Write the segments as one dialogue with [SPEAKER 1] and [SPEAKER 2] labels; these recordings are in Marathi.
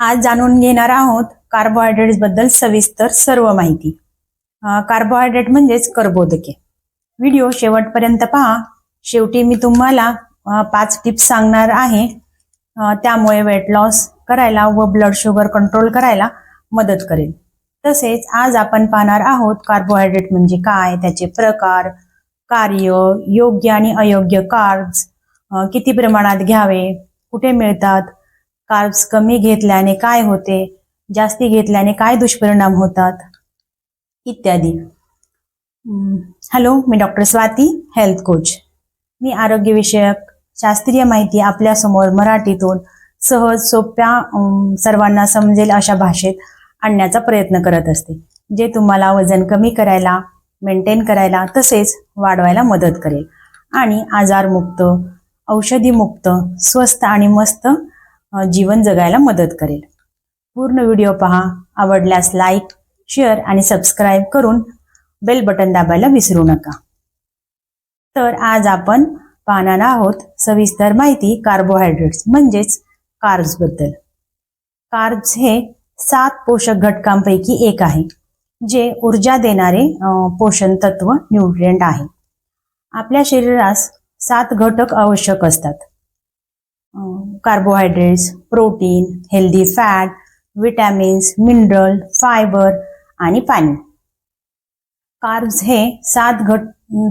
[SPEAKER 1] आज जाणून घेणार आहोत कार्बोहायड्रेट्सबद्दल सविस्तर सर्व माहिती. कार्बोहायड्रेट म्हणजेच कर्बोदके. व्हिडिओ शेवटपर्यंत पहा. शेवटी मी तुम्हाला पाच टिप्स सांगणार आहे. त्यामुळे वेट लॉस करायला व ब्लड शुगर कंट्रोल करायला मदत करेल. तसेच आज आपण पाहणार आहोत कार्बोहायड्रेट म्हणजे काय त्याचे प्रकार कार्य योग्य आणि अयोग्य कार्ब्स किती प्रमाणात घ्यावे कुठे मिळतात कार्ब्स कमी घेतल्याने काय होते? जास्ती घेतल्याने काय दुष्परिणाम होतात? इत्यादी. हॅलो मी डॉक्टर स्वाती हेल्थ कोच मी आरोग्यविषयक शास्त्रीय माहिती आपल्यासमोर मराठीतून सहज सोप्या सर्वांना समजेल अशा भाषेत आणण्याचा प्रयत्न करत असते जे तुम्हाला वजन कमी करायला मेंटेन करायला तसेच वाढवायला मदत करेल. आणि आजारमुक्त औषधीमुक्त स्वस्त आणि मस्त जीवन जगायला मदत करेल. पूर्ण व्हिडिओ पहा आवडल्यास लाईक शेअर आणि सबस्क्राईब करून बेल बटन दाबायला विसरू नका. तर आज आपण पाहणार आहोत सविस्तर माहिती कार्बोहायड्रेट्स म्हणजेच कार्ब्सबद्दल कार्ब्स हे सात पोषक घटकांपैकी एक आहे जे ऊर्जा देणारे पोषण तत्व न्यूट्रिएंट आहे. आपल्या शरीरास सात घटक आवश्यक असतात. Carbohydrates protein healthy fat vitamins mineral fibre आणि पाणी. कार्ब्स हे सात घट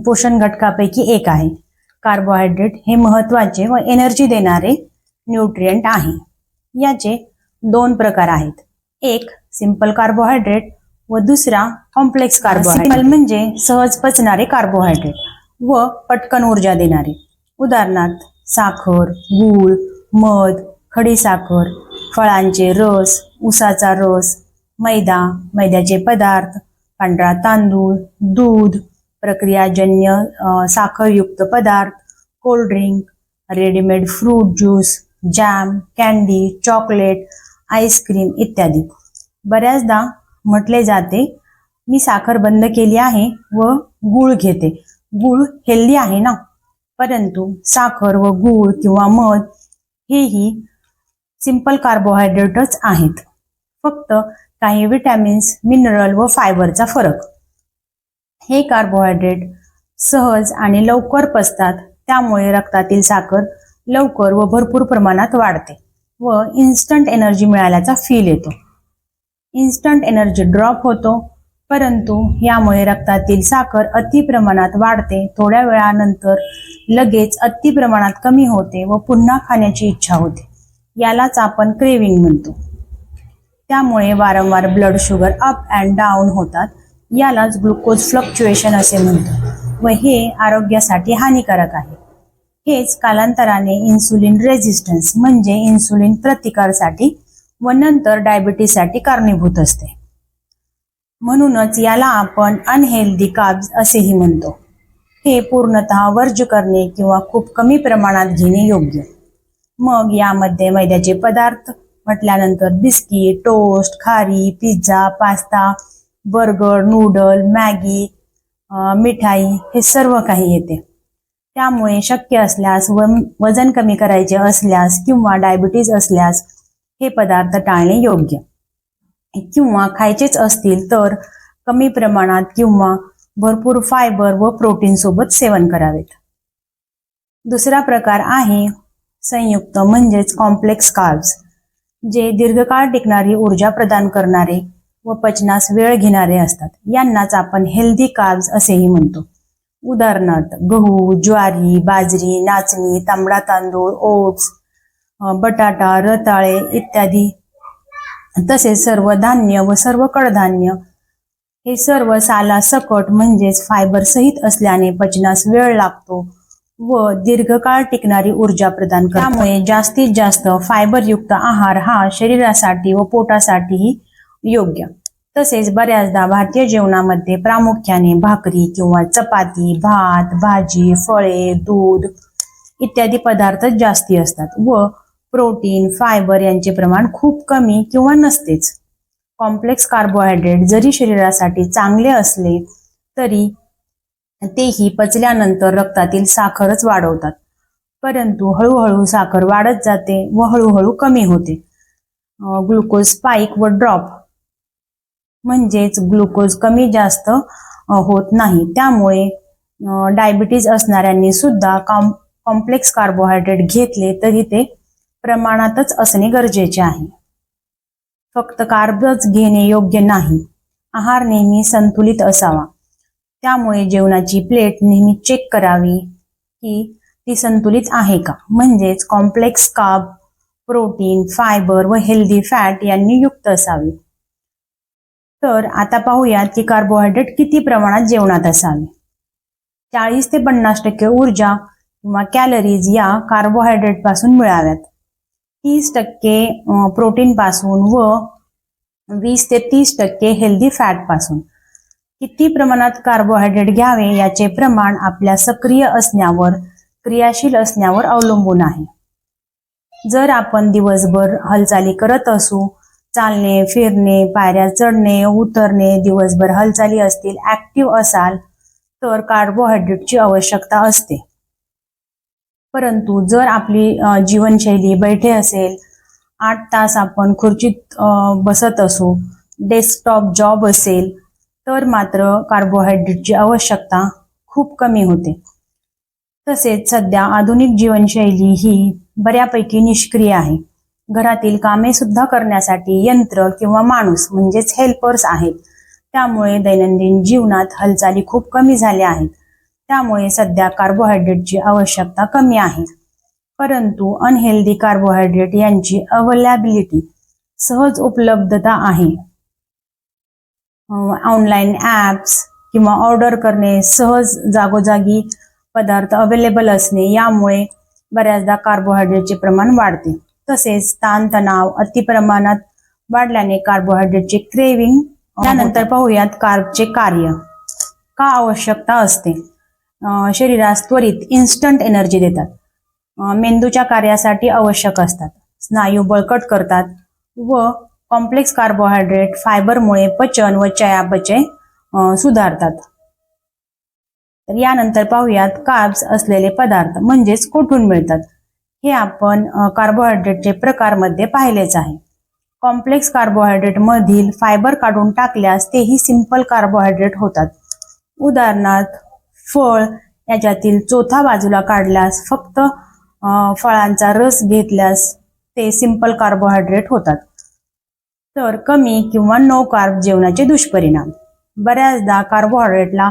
[SPEAKER 1] पोषण घटकापैकी एक आहे. कार्बोहायड्रेट हे महत्त्वाचे व एनर्जी देणारे न्यूट्रियंट आहे. याचे दोन प्रकार आहेत. एक सिंपल कार्बोहायड्रेट व दुसरा कॉम्प्लेक्स कार्बोहायड्रेट म्हणजे सहज पचणारे कार्बोहायड्रेट व पटकन ऊर्जा देणारे. उदाहरणार्थ साखर गूळ मध खडीसाखर फळांचे रस उसाचा रस मैदा मैद्याचे पदार्थ पांढरा तांदूळ दूध प्रक्रियाजन्य साखरयुक्त पदार्थ cold drink readymade fruit juice jam candy chocolate ice cream इत्यादी. बऱ्याचदा म्हटले जाते मी साखर बंद केली आहे व गूळ घेते. गूळ हेल्दी आहे ना? परंतु साखर व गूळ किंवा मध हेही सिंपल कार्बोहायड्रेटच आहेत. फक्त काही विटॅमिन्स मिनरल व फायबरचा फरक. हे कार्बोहायड्रेट सहज आणि लवकर पचतात त्यामुळे रक्तातील साखर लवकर व भरपूर प्रमाणात वाढते व इन्स्टंट एनर्जी मिळाल्याचा फील येतो. इन्स्टंट एनर्जी ड्रॉप होतो परंतु यामुळे रक्तातील साखर अति प्रमाणात वाढते. थोड्या वेळानंतर लगेच अति प्रमाणात कमी होते व पुन्हा खाण्याची इच्छा होते. यालाच आपण क्रेविंग म्हणतो. त्यामुळे वारंवार blood sugar up and down होतात. यालाच ग्लुकोज फ्लक्च्युएशन असे म्हणतो व हे आरोग्यासाठी हानिकारक आहे. हेच कालांतराने इन्सुलिन रेझिस्टन्स म्हणजे इन्सुलिन प्रतिकारसाठी व नंतर डायबिटीससाठी कारणीभूत असते. म्हणूनच याला आपण अनहेल्दी काब्ज असेही म्हणतो. हे पूर्णतः वर्ज करणे किंवा खूप कमी प्रमाणात घेणे योग्य. मग यामध्ये मैद्याचे पदार्थ म्हटल्यानंतर बिस्किट टोस्ट खारी pizza pasta burger noodle Maggi मिठाई हे सर्व काही येते. त्यामुळे शक्य असल्यास व वजन कमी करायचे असल्यास किंवा डायबिटीज असल्यास हे पदार्थ टाळणे योग्य. किंवा खायचेच असतील तर कमी प्रमाणात किंवा भरपूर फायबर व प्रोटीन सोबत सेवन करावेत. दुसरा प्रकार आहे संयुक्त म्हणजेच कॉम्प्लेक्स कार्ब्स जे दीर्घकाळ टिकणारी ऊर्जा प्रदान करणारे व पचनास वेळ घेणारे असतात. यांनाच आपण हेल्दी कार्ब्स असेही म्हणतो. उदाहरणार्थ गहू ज्वारी बाजरी नाचणी तांबडा तांदूळ ओट्स बटाटा रताळे इत्यादी तसेच सर्व धान्य व सर्व कडधान्य हे सर्व साला सकट म्हणजेच फायबर सहित असल्याने पचनास वेळ लागतो व दीर्घकाळ टिकणारी ऊर्जा प्रदान करतात त्यामुळे जास्तीत जास्त फायबरयुक्त आहार हा शरीरासाठी व पोटासाठीही योग्य. तसेच बऱ्याचदा भारतीय जेवणामध्ये प्रामुख्याने भाकरी किंवा चपाती भात भाजी फळे दूध इत्यादी पदार्थ जास्ती असतात व प्रोटीन फायबर यांचे प्रमाण खूप कमी किंवा नसतेच. कॉम्प्लेक्स कार्बोहायड्रेट जरी शरीरासाठी चांगले असले तरी तेही पचल्यानंतर रक्तातील साखरच वाढवतात. परंतु हळूहळू साखर वाढत जाते व हळूहळू कमी होते. ग्लुकोज स्पाइक व ड्रॉप म्हणजेच ग्लुकोज कमी जास्त होत नाही. त्यामुळे डायबिटीज असणाऱ्यांनी सुद्धा कॉम कॉम्प्लेक्स कार्बोहायड्रेट घेतले तरी ते प्रमाणातच असणे गरजेचे आहे. फक्त कार्बच घेणे योग्य नाही. आहार नेहमी संतुलित असावा. त्यामुळे जेवणाची प्लेट नेहमी चेक करावी की ती संतुलित आहे का? म्हणजेच कॉम्प्लेक्स कार्ब प्रोटीन फायबर व हेल्दी फॅट यांनी युक्त असावी. तर आता पाहूयात की कार्बोहायड्रेट किती प्रमाणात जेवणात असावे. चाळीस ते पन्नास टक्के ऊर्जा किंवा कॅलरीज या कार्बोहायड्रेटपासून मिळाव्यात. तीस टक्के प्रोटीन पासून व वीस ते तीस टक्के हेल्दी फॅटपासून. किती प्रमाणात कार्बोहायड्रेट घ्यावे याचे प्रमाण आपल्या सक्रिय असण्यावर क्रियाशील असण्यावर अवलंबून आहे. जर आपण दिवसभर हालचाली करत असू चालणे फिरणे पायऱ्या चढणे उतरणे दिवसभर हालचाली असतील ऍक्टिव्ह असाल तर कार्बोहायड्रेटची आवश्यकता असते. परंतु जर आपली जीवनशैली बैठे असेल आठ तास आपण खुर्चीत बसत असू डेस्कटॉप जॉब असेल तर मात्र कार्बोहायड्रेटची आवश्यकता खूप कमी होते. तसेच सध्या आधुनिक जीवनशैली ही बऱ्यापैकी निष्क्रिय आहे. घरातील कामे सुद्धा करण्यासाठी यंत्र किंवा माणूस म्हणजेच हेल्पर्स आहेत. त्यामुळे दैनंदिन जीवनात हालचाली खूप कमी झाल्या आहेत. त्यामुळे सध्या कार्बोहायड्रेटची आवश्यकता कमी आहे. परंतु अनहेल्दी कार्बोहायड्रेट यांची अवेलेबिलिटी सहज उपलब्धता आहे. ऑनलाईन ॲप्स किंवा ऑर्डर करणे सहज जागोजागी पदार्थ अवेलेबल असणे यामुळे बऱ्याचदा कार्बोहायड्रेटचे प्रमाण वाढते. तसेच ताणतणाव अतिप्रमाणात वाढल्याने कार्बोहायड्रेटचे क्रेविंग त्यानंतर पाहूयात कार्बचे कार्य. का आवश्यकता असते? शरीरास त्वरित इन्स्टंट एनर्जी देतात. मेंदूच्या कार्यासाठी आवश्यक असतात. स्नायू बळकट करतात व कॉम्प्लेक्स कार्बोहायड्रेट फायबरमुळे पचन व चयापचय सुधारतात. तर यानंतर पाहूयात कार्ब्स असलेले पदार्थ म्हणजेच कुठून मिळतात? हे आपण कार्बोहायड्रेटचे प्रकारमध्ये पाहिलेच आहे. कॉम्प्लेक्स कार्बोहायड्रेट मधील फायबर काढून टाकल्यास तेही सिंपल कार्बोहायड्रेट होतात. उदाहरणार्थ फळ याच्यातील चौथा बाजूला काढल्यास फक्त फळांचा रस घेतल्यास ते सिंपल कार्बोहायड्रेट होतात. तर कमी किंवा नो कार्ब जेवणाचे दुष्परिणाम. बऱ्याचदा कार्बोहायड्रेटला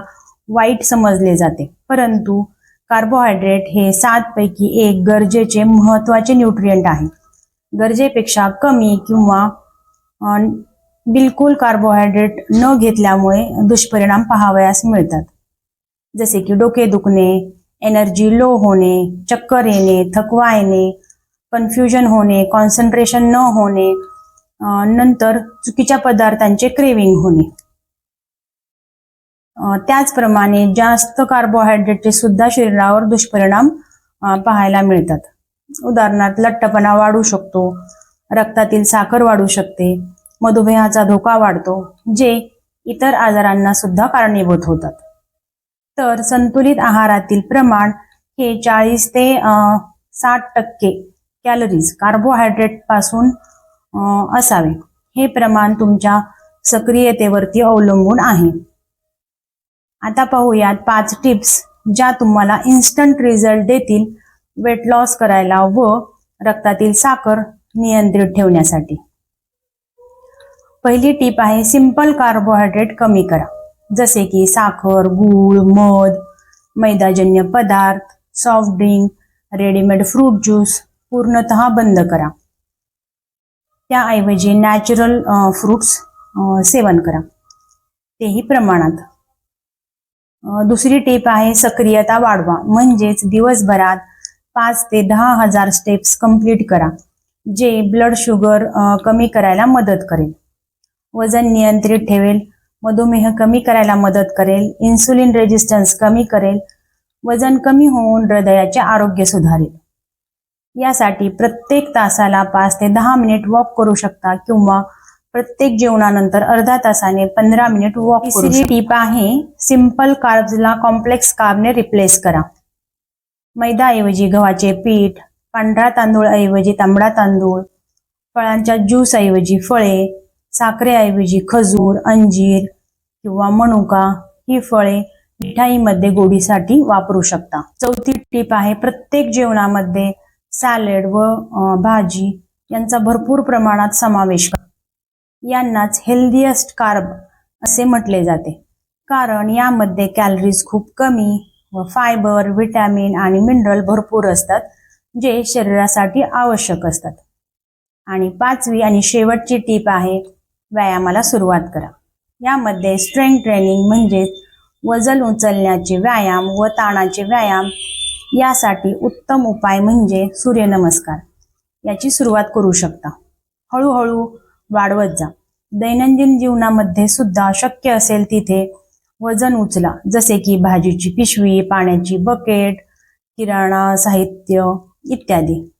[SPEAKER 1] वाईट समजले जाते. परंतु कार्बोहायड्रेट हे सात पैकी एक गरजेचे महत्त्वाचे न्यूट्रियंट आहे. गरजेपेक्षा कमी किंवा बिलकुल कार्बोहायड्रेट न घेतल्यामुळे दुष्परिणाम पाहावयास मिळतात. जसे की डोके दुखणे एनर्जी लो होणे चक्कर येणे थकवा येणे कन्फ्युजन होणे कॉन्सन्ट्रेशन न होणे नंतर चुकीच्या पदार्थांचे क्रेविंग होणे. त्याचप्रमाणे जास्त कार्बोहायड्रेटचे सुद्धा शरीरावर दुष्परिणाम पाहायला मिळतात. उदाहरणार्थ लठ्ठपणा वाढू शकतो रक्तातील साखर वाढू शकते मधुमेहाचा धोका वाढतो जे इतर आजारांना सुद्धा कारणीभूत होतात. तर संतुलित आहारातील प्रमाण हे चाळीस ते साठ टक्के कॅलरीज कार्बोहायड्रेटपासून असावे. हे प्रमाण तुमच्या सक्रियतेवरती अवलंबून आहे. आता पाहूयात पाच टिप्स ज्या तुम्हाला इन्स्टंट रिझल्ट देतील वेट लॉस करायला व रक्तातील साखर नियंत्रित ठेवण्यासाठी. पहिली टीप आहे सिंपल कार्बोहायड्रेट कमी करा. जसे की साखर गूळ मध मैदाजन्य पदार्थ soft drink readymade fruit juice पूर्णतः बंद करा. त्याऐवजी नॅचरल फ्रूट्स सेवन करा. तेही प्रमाणात. दुसरी टीप आहे सक्रियता वाढवा. म्हणजेच दिवसभरात पाच ते दहा हजार स्टेप्स कंप्लीट करा जे ब्लड शुगर कमी करायला मदत करेल. वजन नियंत्रित ठेवेल. मधुमेह कमी करायला मदत करेल इन्सुलिन रेजिस्टन्स कमी करेल वजन कमी होऊन हृदयाचे आरोग्य सुधारेल. यासाठी प्रत्येक तासाला पाच ते दहा मिनिट वॉक करू शकता किंवा प्रत्येक जेवणानंतर अर्धा तासाने पंधरा मिनिट वॉक तिसरी टीप आहे सिंपल कार्ब्सला कॉम्प्लेक्स कार्बने रिप्लेस करा. मैदाऐवजी गव्हाचे पीठ पांढरा तांदूळ ऐवजी तांबडा तांदूळ फळांच्या ज्यूसऐवजी फळे साखरेऐवजी खजूर अंजीर किंवा मनुका ही फळे मिठाईमध्ये गोडीसाठी वापरू शकता. चौथी टीप आहे प्रत्येक जेवणामध्ये सॅलेड व भाजी यांचा भरपूर प्रमाणात समावेश करा. यांनाच हेल्दीएस्ट कार्ब असे म्हटले जाते. कारण यामध्ये कॅलरीज खूप कमी व फायबर व्हिटॅमिन आणि मिनरल भरपूर असतात जे शरीरासाठी आवश्यक असतात. आणि पाचवी आणि शेवटची टीप आहे व्यायामाला सुरुवात करा. यामध्ये स्ट्रेंथ ट्रेनिंग म्हणजेच वजन उचलण्याचे व्यायाम व ताणाचे व्यायाम यासाठी उत्तम उपाय म्हणजे सूर्यनमस्कार. याची सुरुवात करू शकता. हळूहळू वाढवत जा. दैनंदिन जीवनामध्ये सुद्धा शक्य असेल तिथे वजन उचला. जसे की भाजीची पिशवी पाण्याची बकेट किराणा साहित्य इत्यादी.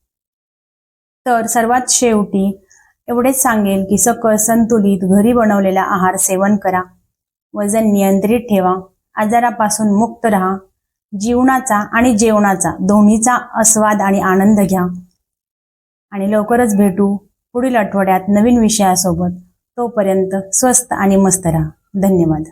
[SPEAKER 1] तर सर्वात शेवटी एवढेच सांगेल की सकळ संतुलित घरी बनवलेला आहार सेवन करा. वजन नियंत्रित ठेवा. आजारापासून मुक्त राहा. जीवनाचा आणि जेवणाचा दोन्हीचा आस्वाद आणि आनंद घ्या. आणि लवकरच भेटू पुढील आठवड्यात नवीन विषयासोबत. तोपर्यंत स्वस्त आणि मस्त राहा. धन्यवाद.